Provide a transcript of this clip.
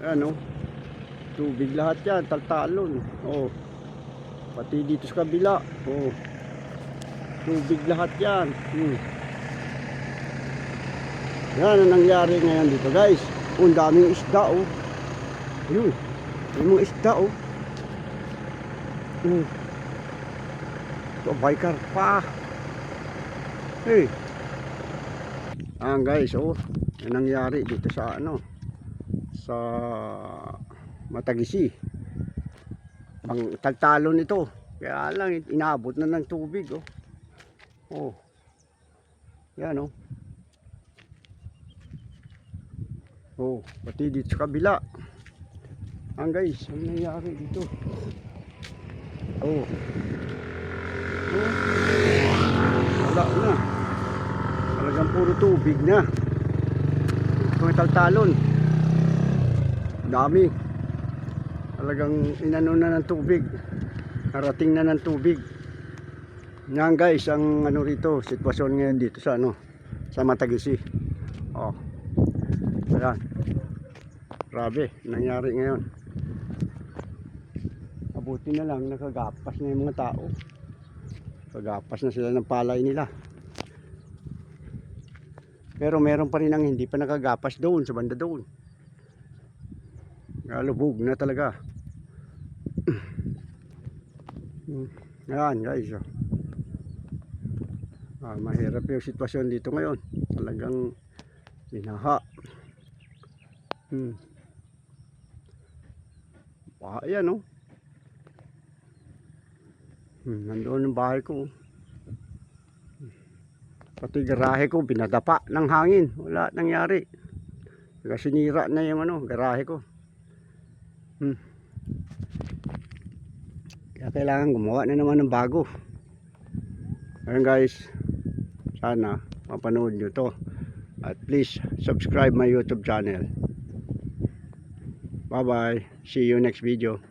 Ano? Tubig lahat yan, taltalon. Oh. Pati dito sa kabila. Oh. Tubig lahat yan. Hmm. Yan ang nangyari ngayon dito guys. Oh, ang daming isda oh. Yun. May mga isda oh. Hmm. Ito, biker pa. Hey. Ah guys, oh. Yan nangyari dito sa ano. Sa Matagisi. Pang tagtalon ito. Kaya lang inabot na ng tubig oh. Oh. Yan oh. Oh, pati dito sa kabila. Ang guys, ano nangyari dito? Oh. Oh. Wala na. Talagang puro tubig na. Ito yung taltalon. Dami. Talagang inano na ng tubig. Narating na ng tubig. Yan guys, ang ano rito, sitwasyon ngayon dito sa ano, sa Matagisi. Oh. Ayan. Grabe, nangyari ngayon. Mabuti na lang, nakagapas na yung mga tao. Kagapas na sila ng palay nila. Pero meron pa rin ang hindi pa nakagapas doon, sa banda doon. Galubog na talaga. Ayan guys. Oh. Ah, mahirap yung sitwasyon dito ngayon. Talagang binaha. Hmm. Ah, ayan oh. Hmm, nandoon ang bahay ko. Pati garahe ko binadapa ng hangin. Wala nangyari. Kasi sinira na yung ano, garahe ko. Hmm. Kaya kailangan gumawa na naman ng bago. Ayun guys. Sana mapanood nyo to. At please subscribe my YouTube channel. Bye bye. See you next video.